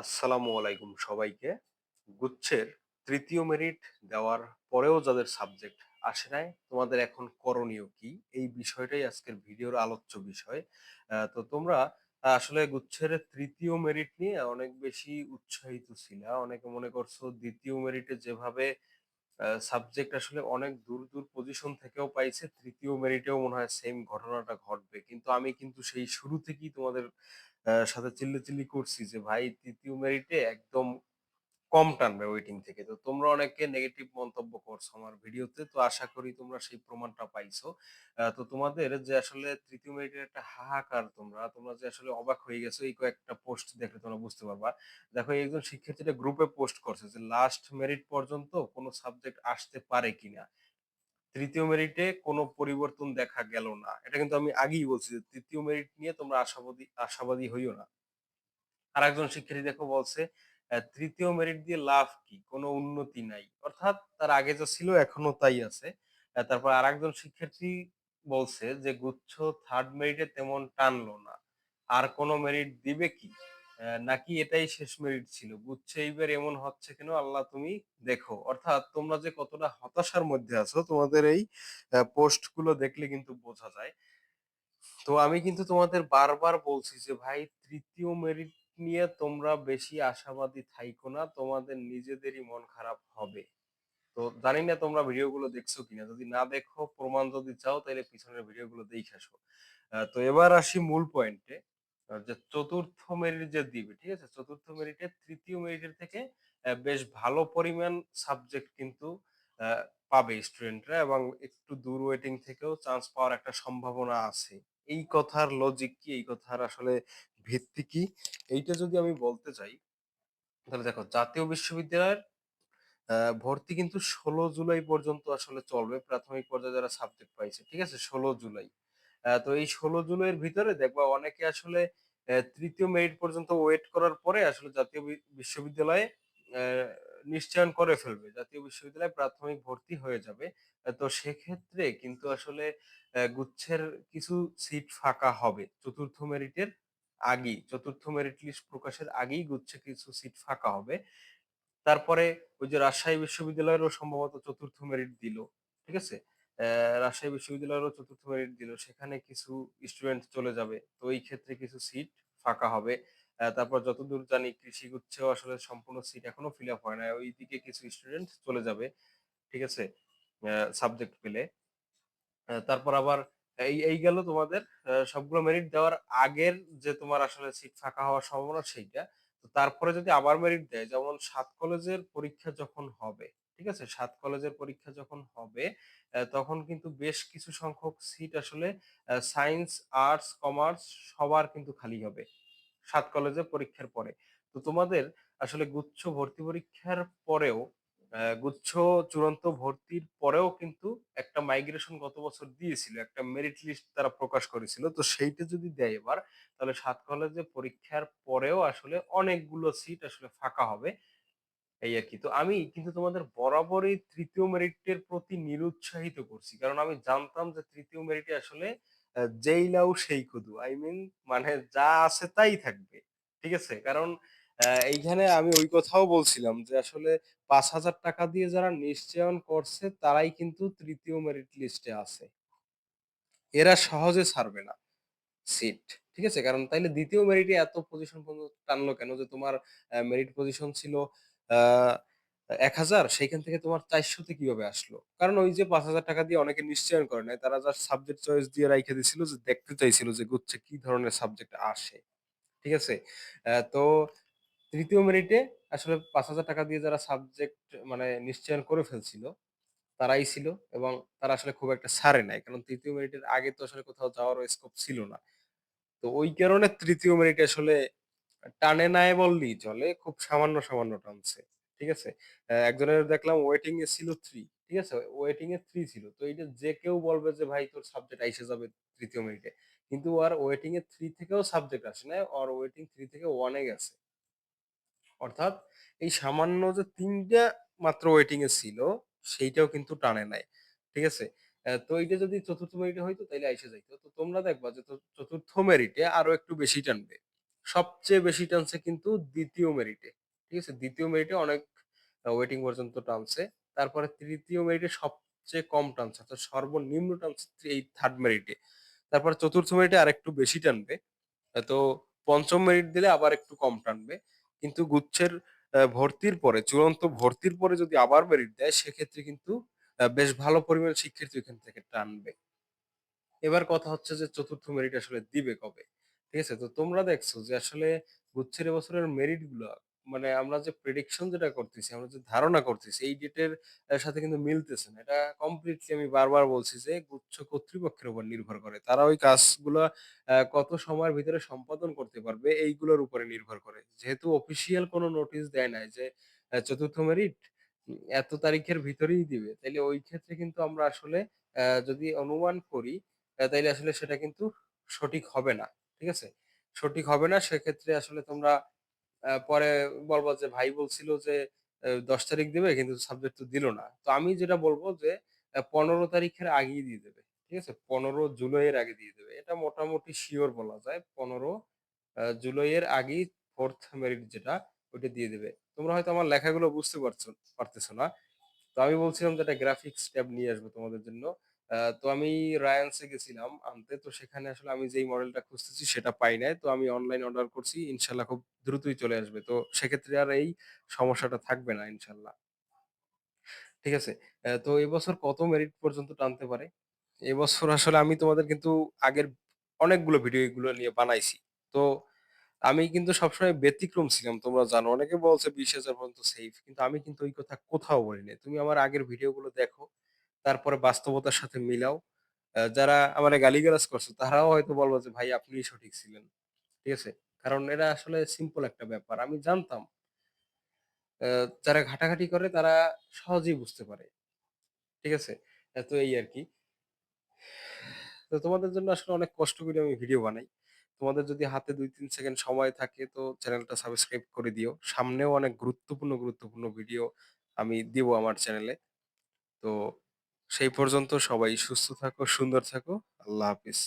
আসসালামু আলাইকুম সবাইকে। গুচ্ছের তৃতীয় মেরিট দেওয়ার পরেও যাদের সাবজেক্ট আসে নাই, তোমাদের এখন করণীয় কি? এই বিষয়টাই আজকের ভিডিওর আলোচ্য বিষয়। তো তোমরা আসলে গুচ্ছের তৃতীয় মেরিট নিয়ে অনেক বেশি উৎসাহিত ছিল। অনেকে মনে করছ দ্বিতীয় মেরিটে যেভাবে সাবজেক্ট আসলে অনেক দূর দূর পজিশন থেকেও পাইছে, তৃতীয় মেরিটেও মনে হয় সেম ঘটনাটা ঘটবে। কিন্তু আমি কিন্তু সেই শুরু থেকেই তোমাদের সাথে সাথে চিল্লাচিল্লি করছি যে ভাই তৃতীয় মেরিটে একদম কম টানবে ওয়েটিং থেকে। তো তোমরা অনেকে নেগেটিভ মন্তব্য করছ আমার ভিডিওতে, তো আশা করি তোমরা সেই প্রমাণটা পাইছো। তো তোমাদের যে আসলে তৃতীয় মেরিটের একটা হাহাকার তোমরা তোমরা যে আসলে অবাক হয়ে গেছো এই কয়েকটা পোস্ট দেখলে তোমরা বুঝতে পারবা। দেখো একজন শিক্ষার্থীরা গ্রুপে পোস্ট করছে যে লাস্ট মেরিট পর্যন্ত কোনো সাবজেক্ট আসতে পারে কিনা? তৃতীয় মেরিটে কোনো পরিবর্তন দেখা গেল না। এটা কিন্তু আমি আগেই বলছি যে, তৃতীয় মেরিট নিয়ে তোমরা আশাবাদী আশাবাদী হইও না। আর একজন শিক্ষার্থী দেখো বলছে তৃতীয় মেরিট দিয়ে লাভ কি? কোনো উন্নতি নাই। অর্থাৎ তার আগে যা ছিল এখনও তাই আছে। তারপর আর একজন শিক্ষার্থী বলছে যে, গুচ্ছ থার্ড মেরিটে তেমন টানলো না। আর কোনো মেরিট দিবে কি? নাকি এটাই শেষ মেরিট ছিল? গুচ্ছে এইবার এমন হচ্ছে কেন? আল্লাহ তুমি দেখো। অর্থাৎ তোমরা যে কতটা হতাশার মধ্যে আছো, তোমাদের এই পোস্টগুলো দেখলে কিন্তু বোঝা যায়। তো আমি কিন্তু তোমাদের বারবার বলছি যে, ভাই, তৃতীয় মেরিট নিয়ে তোমরা বেশি আশাবাদী থাইকো না, তোমাদের নিজেদেরই মন খারাপ হবে। তো জানি না তোমরা ভিডিওগুলো দেখছ কিনা, যদি না দেখো, প্রমাণ যদি চাও তাহলে পিছনের ভিডিওগুলো দেখে আসো। তো এবার আসি মূল পয়েন্টে যে চতুর্থ মেরিট যে দিবে, ঠিক আছে? চতুর্থ মেরিটে তৃতীয় মেরিটের থেকে বেশ ভালো পরিমাণ সাবজেক্ট কিন্তু পাবে স্টুডেন্টরা এবং একটু দূর ওয়েটিং থেকেও চান্স পাওয়ার একটা সম্ভাবনা আছে। এই কথার লজিক কি? এই কথার আসলে ভিত্তি কি? এইটা যদি আমি বলতে চাই, তাহলে দেখো জাতীয় বিশ্ববিদ্যালয়ের ভর্তি কিন্তু ষোলো জুলাই পর্যন্ত আসলে চলবে। প্রাথমিক পর্যায়ে যারা সাবজেক্ট পাইছে, ঠিক আছে? ষোলো জুলাই। তো এই ষোলো জুলাইয়ের ভিতরে দেখবা অনেকে আসলে তৃতীয় মেরিট পর্যন্ত ওয়েট করার পরে আসলে জাতীয় বিশ্ববিদ্যালয়ে নিশ্চয়ন করে ফেলবে। জাতীয় বিশ্ববিদ্যালয়ে প্রাথমিক ভর্তি হয়ে যাবে। তো সেক্ষেত্রে কিন্তু আসলে গুচ্ছের কিছু সিট ফাঁকা হবে চতুর্থ মেরিটের। আগেই, চতুর্থ মেরিট লিস্ট প্রকাশের আগেই গুচ্ছে কিছু সিট ফাঁকা হবে। তারপরে ওই যে রাজশাহী বিশ্ববিদ্যালয়েরও সম্ভবত চতুর্থ মেরিট দিল, ঠিক আছে? রাজশাহী বিশ্ববিদ্যালয়েরও চতুর্থ মেরিট দিল, সেখানে কিছু স্টুডেন্ট চলে যাবে। তো এই ক্ষেত্রে কিছু সিট ফাঁকা হবে। তারপর যতদূর জানি কৃষি গুচ্ছেও আসলে সম্পূর্ণ সিট এখনও ফিল আপ হয় না। ওইদিকে কিছু স্টুডেন্ট চলে যাবে, ঠিক আছে? সাবজেক্ট পেলে। তারপর আবার এই এই গেল তোমাদের সবগুলো মেরিট দেওয়ার আগের যে তোমার আসলে সিট ফাঁকা হওয়ার সম্ভাবনা সেইটা। তো তারপরে যদি আবার মেরিট দেয়, যেমন সাত কলেজের পরীক্ষা যখন হবে, ঠিক আছে? সাত কলেজের পরীক্ষা যখন হবে তখন কিন্তু বেশ কিছু সংখ্যক সিট আসলে সায়েন্স আর্টস কমার্স সবার কিন্তু খালি হবে সাত কলেজের পরীক্ষার পরে। তো তোমাদের আসলে গুচ্ছ ভর্তি পরীক্ষার পরেও গুচ্ছ চূড়ান্ত ভর্তির পরেও কিন্তু একটা মাইগ্রেশন গত বছর দিয়েছিল, একটা মেরিট লিস্ট তারা প্রকাশ করেছিল। তো সেইটা যদি দেয় এবার, তাহলে সাত কলেজে পরীক্ষার পরেও আসলে অনেকগুলো সিট আসলে ফাঁকা হবে। এই আর কি। তো আমি কিন্তু তোমাদের বরাবরই তৃতীয় মেরিটের প্রতি নিরুৎসাহিত করছি। কারণ আমি জানতাম যে তৃতীয় মেরিটে আসলে যেই লাউ সেই কদু। আই মিন মানে যা আছে তাই থাকবে। ঠিক আছে? কারণ এইখানে আমি ওই কথাও বলছিলাম যে আসলে পাঁচ হাজার টাকা দিয়ে যারা নিশ্চয়ন করছে, তারাই কিন্তু তৃতীয় মেরিট লিস্টে আছে। এরা সহজে ছাড়বে না সিট ঠিক আছে? কারণ তাইলে দ্বিতীয় মেরিটে এত পজিশন পর্যন্ত টানলো কেন? যে তোমার মেরিট পজিশন ছিল এক হাজার, সেইখান থেকে তোমার চারশোতে কীভাবে আসলো? কারণ ওই যে পাঁচ হাজার টাকা দিয়ে অনেকে নিশ্চয়ন করে নাই, তারা যার সাবজেক্ট চয়েস দিয়ে রাইখে দিছিল যে দেখতে চাইছিল যে গুচ্ছে কি ধরনের সাবজেক্ট আসে, ঠিক আছে? তো তৃতীয় মেরিটে আসলে পাঁচ হাজার টাকা দিয়ে যারা সাবজেক্ট মানে নিশ্চয়ন করে ফেলছিল, তারাই ছিল এবং তারা আসলে খুব একটা ছাড়ে নাই। কারণ তৃতীয় মেরিটের আগে তো আসলে কোথাও যাওয়ার স্কোপ ছিল না। তো ওই কারণে তৃতীয় মেরিট আসলে টানে নাই বললেই চলে খুব সামান্য সামান্য টানছে, ঠিক আছে? একজনের দেখলাম ওয়েটিং এ ছিল থ্রি ঠিক আছে? ওয়েটিং এ থ্রি ছিল। তো এইটা যে কেউ বলবে যে, ভাই, তোর সাবজেক্ট আইসে যাবে তৃতীয় মেরিটে কিন্তু আর ওয়েটিং এ থ্রি থেকেও সাবজেক্ট আসে না আর ওয়েটিং থ্রি থেকে ওয়ানে গেছে। অর্থাৎ এই সামান্য যে তিনটা মাত্র ওয়েটিং এ ছিল, সেইটাও কিন্তু টানে নাই ঠিক আছে তো এইটা যদি চতুর্থ মেরিটে হইতো, তাইলে আইসে যাইতো তো তোমরা দেখবা যে চতুর্থ মেরিটে আরও একটু বেশি টানবে সবচেয়ে বেশি টানছে কিন্তু দ্বিতীয় মেরিটে। ঠিক আছে? দ্বিতীয় মেরিটে অনেক ওয়েটিং পর্যন্ত টানছে। তারপরে তৃতীয় মেরিটে সবচেয়ে কম টানছে। অর্থাৎ সর্বনিম্ন টানছে এই থার্ড মেরিটে। তারপর চতুর্থ মেরিটে আরেকটু বেশি টানবে। তো পঞ্চম মেরিট দিলে আবার একটু কম টানবে। কিন্তু গুচ্ছের ভর্তির পরে, চূড়ান্ত ভর্তির পরে যদি আবার মেরিট দেয়, সেক্ষেত্রে কিন্তু বেশ ভালো পরিমাণ শিক্ষার্থী ওখান থেকে টানবে। এবার কথা হচ্ছে যে, চতুর্থ মেরিট আসলে দিবে কবে? ঠিক আছে? তো তোমরা দেখছ যে, আসলে গুচ্ছের এবছরের মেরিটগুলা মানে আমরা যে প্রেডিকশন যেটা করতেছি, আমরা যে ধারণা করতেছি এই ডেটের সাথে কিন্তু মিলতেছে না। এটা কমপ্লিটলি আমি বারবার বলছি যে গুচ্ছ কর্তৃপক্ষের উপর নির্ভর করে। তারা ওই কাজগুলো কত সময়ের ভিতরে সম্পাদন করতে পারবে এইগুলোর উপরে নির্ভর করে। যেহেতু অফিসিয়াল কোনো নোটিশ দেয় নাই যে আ ৪র্থ মেরিট এত তারিখের ভিতরেই দিবে। তাইলে ওই ক্ষেত্রে কিন্তু আমরা আসলে আ যদি অনুমান করি তাইলে আসলে সেটা কিন্তু সঠিক হবে না। ঠিক আছে? সঠিক হবে না। সেক্ষেত্রে আসলে তোমরা পরে বলব যে ভাই বলছিল যে দশ তারিখ দিবে, কিন্তু সাবজেক্ট তো দিল না। তো আমি যেটা বলব যে পনেরো তারিখের আগেই দিয়ে দেবে। ঠিক আছে? ১৫ জুলাইয়ের আগে দিয়ে দেবে। এটা মোটামুটি শিওর বলা যায়। ১৫ আ জুলাইয়ের আগেই ফোর্থ মেরিট যেটা, ওইটা দিয়ে দেবে। তোমরা হয়তো আমার লেখাগুলো বুঝতে পারছ, পারতেছো না। তো আমি বলছিলাম যে একটা গ্রাফিক্স ট্যাব নিয়ে আসব তোমাদের জন্য। তো আমি রায়ান্স গেছিলাম আনতে। তো সেখানে আসলে আমি যেই মডেলটা খুঁজতেছি সেটা পাই নাই। তো আমি অনলাইন অর্ডার করছি। ইনশাল্লাহ খুব দ্রুতই চলে আসবে। তো সেক্ষেত্রে আর এই সমস্যাটা থাকবে না ইনশাল্লাহ ঠিক আছে? তো এবছর কত মেরিট পর্যন্ত টানতে পারে? এবছর আসলে আমি তোমাদের কিন্তু আগের অনেকগুলো ভিডিও এগুলো নিয়ে বানাইছি। তো আমি কিন্তু সবসময় ব্যতিক্রম ছিলাম তোমরা জানো। অনেকে বলছে ২০,০০০ পর্যন্ত সেফ কিন্তু আমি কিন্তু ওই কথা কোথাও বলি নাই। তুমি আমার আগের ভিডিওগুলো দেখো। তারপরে বাস্তবতার সাথে মিলাও। যারা আমারে গালিগালাজ করছে তারাও হয়তো বলবা যে, "ভাই আপনিই সঠিক ছিলেন।" ঠিক আছে? কারণ এটা আসলে সিম্পল একটা ব্যাপার। আমি জানতাম। যারা ঘাটাঘাটি করে তারা সহজেই বুঝতে পারে। ঠিক আছে? আ তো এই আরকি। তো তোমাদের জন্য আসলে অনেক কষ্ট করে আমি ভিডিও বানাই। তোমাদের যদি হাতে ২-৩ সেকেন্ড সময় থাকে তো চ্যানেলটা সাবস্ক্রাইব করে দিও। সামনেও অনেক গুরুত্বপূর্ণ, গুরুত্বপূর্ণ ভিডিও আমি দিব আমার চ্যানেলে। তো সেই পর্যন্ত সবাই সুস্থ থাকো, সুন্দর থাকো। আল্লাহ হাফিজ।